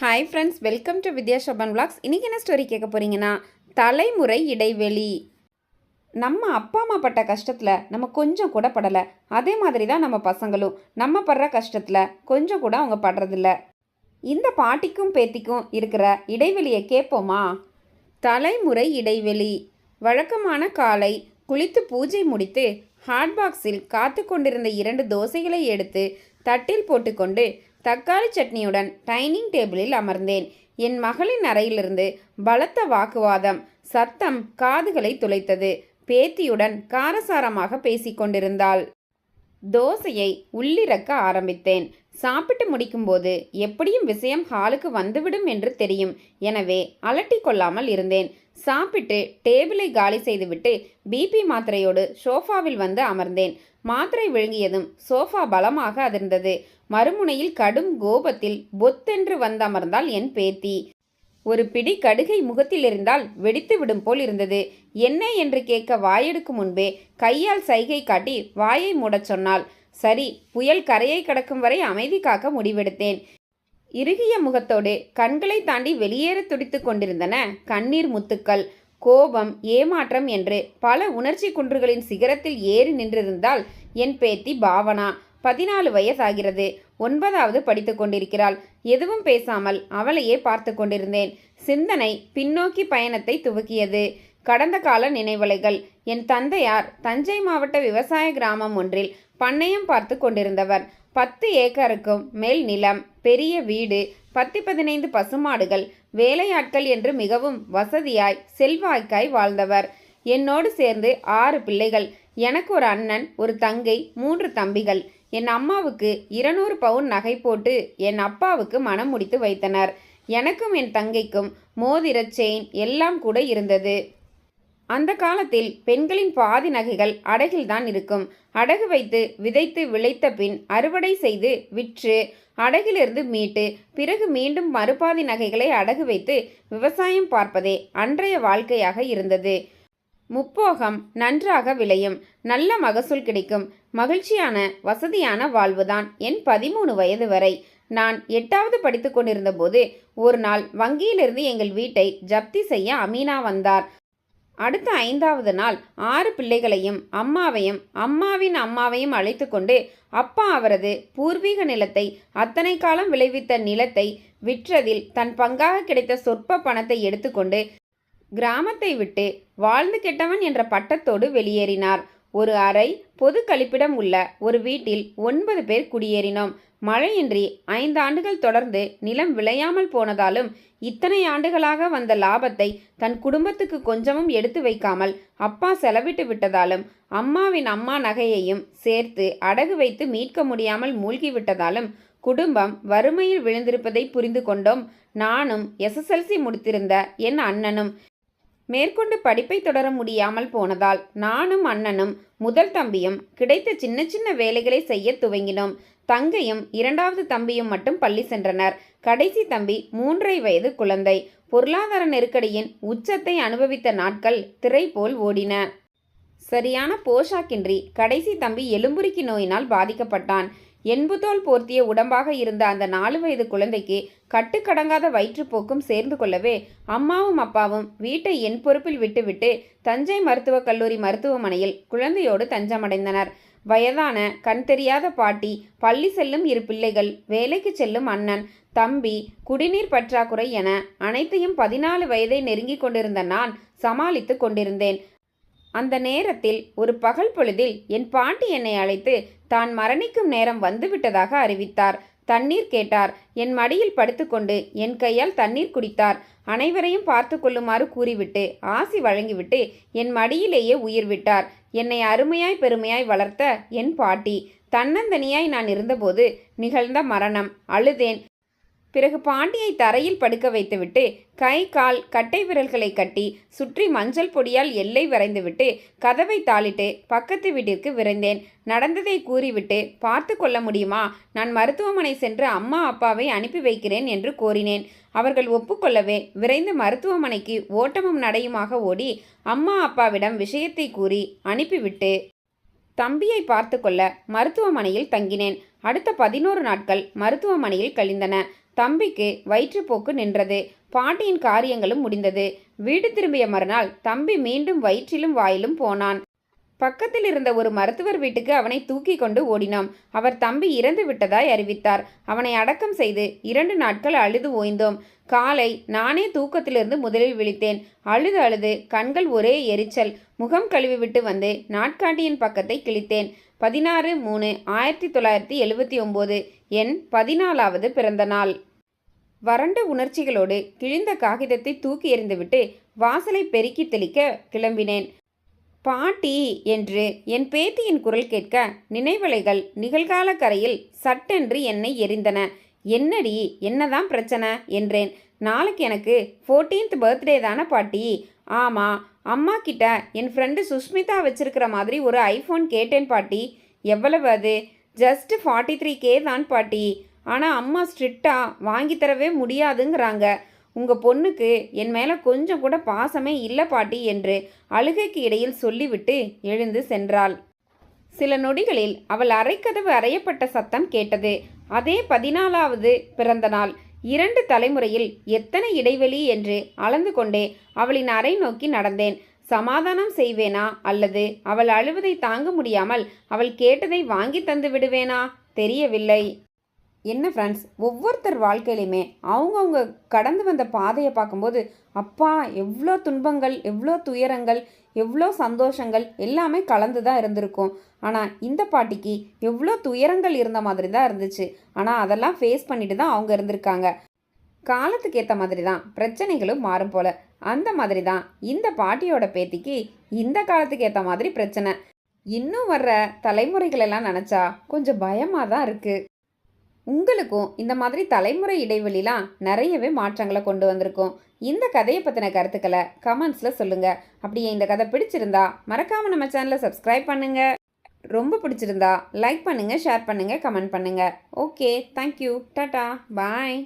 Hi friends welcome to Vidya Shoban vlogs. இன்றைக்கி என்ன story கேட்க போகிறீங்கன்னா தலைமுறை இடைவெளி. நம்ம அப்பா அம்மா பட்ட கஷ்டத்தில் நம்ம கொஞ்சம் கூட படலை. அதே மாதிரி தான் நம்ம பசங்களும். நம்ம படுற கஷ்டத்தில் கொஞ்சம் கூட அவங்க படுறதில்ல. இந்த பாட்டிக்கும் பேத்திக்கும் இருக்கிற இடைவெளியை கேட்போமா? தலைமுறை இடைவெளி. வழக்கமான காலை குளித்து பூஜை முடித்து ஹாட் பாக்ஸில் காத்து கொண்டிருந்த இரண்டு தோசைகளை எடுத்து தட்டில் போட்டுக்கொண்டு தக்காளி சட்னியுடன் டைனிங் டேபிளில் அமர்ந்தேன். என் மகளின் அறையிலிருந்து பலத்த வாக்குவாதம் சத்தம் காதுகளை துளைத்தது. பேத்தியுடன் காரசாரமாக பேசிக்கொண்டிருந்தாள். தோசையை உள்ளிறக்க ஆரம்பித்தேன். சாப்பிட்டு முடிக்கும்போது எப்படியும் விஷயம் ஹாலுக்கு வந்துவிடும் என்று தெரியும். எனவே அலட்டி கொள்ளாமல் இருந்தேன். சாப்பிட்டு டேபிளை காலி செய்துவிட்டு பிபி மாத்திரையோடு சோஃபாவில் வந்து அமர்ந்தேன். மாத்திரை விழுங்கியதும் சோஃபா பலமாக அதிர்ந்தது. மறுமுனையில் கடும் கோபத்தில் பொத்தென்று வந்தமர்ந்தால் என் பேத்தி. ஒரு பிடி கடுகை முகத்தில் இருந்தால் வெடித்து விடும் போல் இருந்தது. என்ன? என்று கேட்க வாயெடுக்கும் முன்பே கையால் சைகை காட்டி வாயை மூடச் சொன்னாள். சரி புயல் கரையை கடக்கும் வரை அமைதி காக்க முடிவெடுத்தேன். இறுகிய முகத்தோடு கண்களை தாண்டி வெளியேற துடித்து கொண்டிருந்தன கண்ணீர் முத்துக்கள். கோபம் ஏமாற்றம் என்று பல உணர்ச்சி குன்றுகளின் சிகரத்தில் ஏறி நின்றிருந்தால் என் பேத்தி பாவனா. பதினாலு வயசாகிறது. ஒன்பதாவது படித்து கொண்டிருக்கிறாள். எதுவும் பேசாமல் அவளையே பார்த்து கொண்டிருந்தேன். சிந்தனை பின்னோக்கி பயணத்தை துவக்கியது. கடந்த கால நினைவலைகள். என் தந்தையார் தஞ்சை மாவட்ட விவசாய கிராமம் ஒன்றில் பண்ணையம் பார்த்து கொண்டிருந்தவர். பத்து ஏக்கருக்கும் மேல் நிலம் பெரிய வீடு பத்து பதினைந்து பசுமாடுகள் வேலையாட்கள் என்று மிகவும் வசதியாய் செல்வாய்க்காய் வாழ்ந்தவர். என்னோடு சேர்ந்து ஆறு பிள்ளைகள். எனக்கு ஒரு அண்ணன் ஒரு தங்கை மூன்று தம்பிகள். என் அம்மாவுக்கு இருநூறு பவுன் நகை போட்டு என் அப்பாவுக்கு மனம் முடித்து வைத்தனர். எனக்கும் என் தங்கைக்கும் மோதிர செயின் எல்லாம் கூட இருந்தது. அந்த காலத்தில் பெண்களின் பாதி நகைகள் அடகில்தான் இருக்கும். அடகு வைத்து விதைத்து விளைத்த பின் அறுவடை செய்து விற்று அடகிலிருந்து மீட்டு பிறகு மீண்டும் மறுபாதி நகைகளை அடகு வைத்து விவசாயம் பார்ப்பதே அன்றைய வாழ்க்கையாக இருந்தது. முப்போகம் நன்றாக விளையும். நல்ல மகசூல் கிடைக்கும். மகிழ்ச்சியான வசதியான வாழ்வுதான் என் பதிமூணு வயது வரை. நான் எட்டாவது படித்து கொண்டிருந்த போது ஒரு நாள் வங்கியிலிருந்து எங்கள் வீட்டை ஜப்தி செய்ய அமீனா வந்தார். அடுத்த ஐந்தாவது நாள் ஆறு பிள்ளைகளையும் அம்மாவையும் அம்மாவின் அம்மாவையும் அழைத்து கொண்டு அப்பா அவரது பூர்வீக நிலத்தை அத்தனை காலம் விளைவித்த நிலத்தை விற்றதில் தன் பங்காக கிடைத்த சொற்ப பணத்தை எடுத்துக்கொண்டு கிராமத்தை விட்டு வாழ்ந்து கெட்டவன் என்ற பட்டத்தோடு வெளியேறினார். ஒரு அறை பொது கழிப்பிடம் உள்ள ஒரு வீட்டில் ஒன்பது பேர் குடியேறினோம். மழையின்றி ஐந்து ஆண்டுகள் தொடர்ந்து நிலம் விளையாமல் போனதாலும் இத்தனை ஆண்டுகளாக வந்த லாபத்தை தன் குடும்பத்துக்கு கொஞ்சமும் எடுத்து வைக்காமல் அப்பா செலவிட்டு விட்டதாலும் அம்மாவின் அம்மா நகையையும் சேர்த்து அடகு வைத்து மீட்க முடியாமல் மூழ்கிவிட்டதாலும் குடும்பம் வறுமையில் விழுந்திருப்பதை புரிந்து கொண்டோம். நானும் எஸ்எஸ்எல்சி முடித்திருந்த என் அண்ணனும் மேற்கொண்டு படிப்பை தொடர முடியாமல் போனதால் நானும் அண்ணனும் முதல் தம்பியும் கிடைத்த சின்ன சின்ன வேலைகளை செய்ய துவங்கினோம். தங்கையும் இரண்டாவது தம்பியும் மட்டும் பள்ளி சென்றனர். கடைசி தம்பி மூன்றரை வயது குழந்தை. பொருளாதார நெருக்கடியின் உச்சத்தை அனுபவித்த நாட்கள் திரை போல் ஓடின. சரியான போஷாக்கின்றி கடைசி தம்பி எலும்புருக்கி நோயினால் பாதிக்கப்பட்டான். என்புதோல் போர்த்திய உடம்பாக இருந்த அந்த நாலு வயது குழந்தைக்கு கட்டுக்கடங்காத வயிற்றுப்போக்கும் சேர்ந்து கொள்ளவே அம்மாவும் அப்பாவும் வீட்டை என் பொறுப்பில் விட்டுவிட்டு தஞ்சை மருத்துவக் கல்லூரி மருத்துவமனையில் குழந்தையோடு தஞ்சமடைந்தனர். வயதான கண் தெரியாத பாட்டி பள்ளி செல்லும் இரு பிள்ளைகள் வேலைக்கு செல்லும் அண்ணன் தம்பி குடிநீர் பற்றாக்குறை என அனைத்தையும் பதினாலு வயதை நெருங்கிக் கொண்டிருந்த நான் சமாளித்து கொண்டிருந்தேன். அந்த நேரத்தில் ஒரு பகல் பொழுதில் என் பாட்டி என்னை அழைத்து தான் மரணிக்கும் நேரம் வந்துவிட்டதாக அறிவித்தார். தண்ணீர் கேட்டார். என் மடியில் படுத்துக்கொண்டு என் கையால் தண்ணீர் குடித்தார். அனைவரையும் பார்த்து கொள்ளுமாறு கூறிவிட்டு ஆசி வழங்கிவிட்டு என் மடியிலேயே உயிர் விட்டார். என்னை அருமையாய் பெருமையாய் வளர்த்த என் பாட்டி. தன்னந்தனியாய் நான் இருந்தபோது நிகழ்ந்த மரணம். அழுதேன். பிறகு பாண்டியை தரையில் படுக்க வைத்துவிட்டு கை கால் கட்டை விரல்களை கட்டி சுற்றி மஞ்சள் பொடியால் எல்லை வரைந்துவிட்டு கதவை தாளிட்டு பக்கத்து வீட்டிற்கு விரைந்தேன். நடந்ததை கூறிவிட்டு பார்த்து கொள்ள முடியுமா? நான் மருத்துவமனை சென்று அம்மா அப்பாவை அனுப்பி வைக்கிறேன் என்று கோரினேன். அவர்கள் ஒப்புக்கொள்ளவே விரைந்து மருத்துவமனைக்கு ஓட்டமும் நடையுமாக ஓடி அம்மா அப்பாவிடம் விஷயத்தை கூறி அனுப்பிவிட்டு தம்பியை பார்த்து கொள்ள மருத்துவமனையில் தங்கினேன். அடுத்த பதினோரு நாட்கள் மருத்துவமனையில் கழிந்தன. தம்பிக்கு வயிற்றுப்போக்கு நின்றது. பாட்டியின் காரியங்களும் முடிந்தது. வீடு திரும்பிய மறுநாள் தம்பி மீண்டும் வயிற்றிலும் வாயிலும் போனான். பக்கத்தில் இருந்த ஒரு மருத்துவர் வீட்டுக்கு அவனை தூக்கி கொண்டு ஓடினோம் அவர் தம்பி இறந்து விட்டதாய் அறிவித்தார். அவனை அடக்கம் செய்து இரண்டு நாட்கள் அழுது ஓய்ந்தோம். காலை நானே தூக்கத்திலிருந்து முதலில் விழித்தேன். அழுது அழுது கண்கள் ஒரே எரிச்சல். முகம் கழுவி விட்டு வந்து நாட்காட்டியின் பக்கத்தை கிழித்தேன். பதினாறு மூணு ஆயிரத்தி தொள்ளாயிரத்தி எழுபத்தி ஒம்பது என் பதினாலாவது பிறந்த நாள். வறண்ட உணர்ச்சிகளோடு கிழிந்த காகிதத்தை தூக்கி எறிந்துவிட்டு வாசலை பெருக்கி தெளிக்க கிளம்பினேன். பாட்டி என்று என் பேத்தியின் குரல் கேட்க நினைவலைகள் நிகழ்கால கரையில் சட்டென்று என்னை எரிந்தன. என்னடி என்னதான் பிரச்சனை? என்றேன். நாளைக்கு எனக்கு ஃபோர்டீன்த் பர்த்டே தானே பாட்டி? ஆமாம் அம்மா கிட்ட என் ஃப்ரெண்டு சுஷ்மிதா வச்சிருக்கிற மாதிரி ஒரு ஐஃபோன் கேட்டேன் பாட்டி. எவ்வளவு அது? ஜஸ்ட் ஃபார்ட்டி த்ரீ கே தான் பாட்டி. ஆனால் அம்மா ஸ்ட்ரிக்டாக வாங்கி தரவே முடியாதுங்கிறாங்க. உங்கள் பொண்ணுக்கு என் மேலே கொஞ்சம் கூட பாசமே இல்லை பாட்டி என்று அழுகைக்கு இடையில் சொல்லிவிட்டு எழுந்து சென்றாள். சில நொடிகளில் அவள் அரைக்கதவு அறையப்பட்ட சத்தம் கேட்டது. அதே பதினாலாவது பிறந்த நாள். இரண்டு தலைமுறையில் எத்தனை இடைவெளி என்று அளந்து கொண்டே அவளின் அறை நோக்கி நடந்தேன். சமாதானம் செய்வேனா? அல்லது அவள் அழுவதை தாங்க முடியாமல் அவள் கேட்டதை வாங்கி தந்து விடுவேனா? தெரியவில்லை. என்ன ஃப்ரெண்ட்ஸ் ஒவ்வொருத்தர் வாழ்க்கையிலையுமே அவங்கவுங்க கடந்து வந்த பாதையை பார்க்கும்போது அப்பா எவ்வளோ துன்பங்கள் எவ்வளோ துயரங்கள் எவ்வளோ சந்தோஷங்கள் எல்லாமே கலந்து தான் இருந்திருக்கும். ஆனால் இந்த பாட்டிக்கு எவ்வளோ துயரங்கள் இருந்த மாதிரி தான் இருந்துச்சு. ஆனால் அதெல்லாம் ஃபேஸ் பண்ணிட்டு தான் அவங்க இருந்திருக்காங்க. காலத்துக்கு ஏற்ற மாதிரி தான் பிரச்சனைகளும் மாறும் போல. அந்த மாதிரி தான் இந்த பாட்டியோட பேத்திக்கு இந்த காலத்துக்கு ஏற்ற மாதிரி பிரச்சனை. இன்னும் வர்ற தலைமுறைகளெல்லாம் நினச்சா கொஞ்சம் பயமாக தான் இருக்குது உங்களுக்கும் இந்த மாதிரி தலைமுறை இடைவெளிலாம் நிறையவே மாற்றங்களை கொண்டு வந்திருக்கும். இந்த கதையை பற்றின கருத்துக்களை கமெண்ட்ஸில் சொல்லுங்கள் அப்படியே இந்த கதை பிடிச்சிருந்தா மறக்காமல் நம்ம சேனலை சப்ஸ்கிரைப் பண்ணுங்கள் ரொம்ப பிடிச்சிருந்தா லைக் பண்ணுங்கள் ஷேர் பண்ணுங்கள் கமெண்ட் பண்ணுங்கள் ஓகே தேங்க்யூ டாட்டா பாய்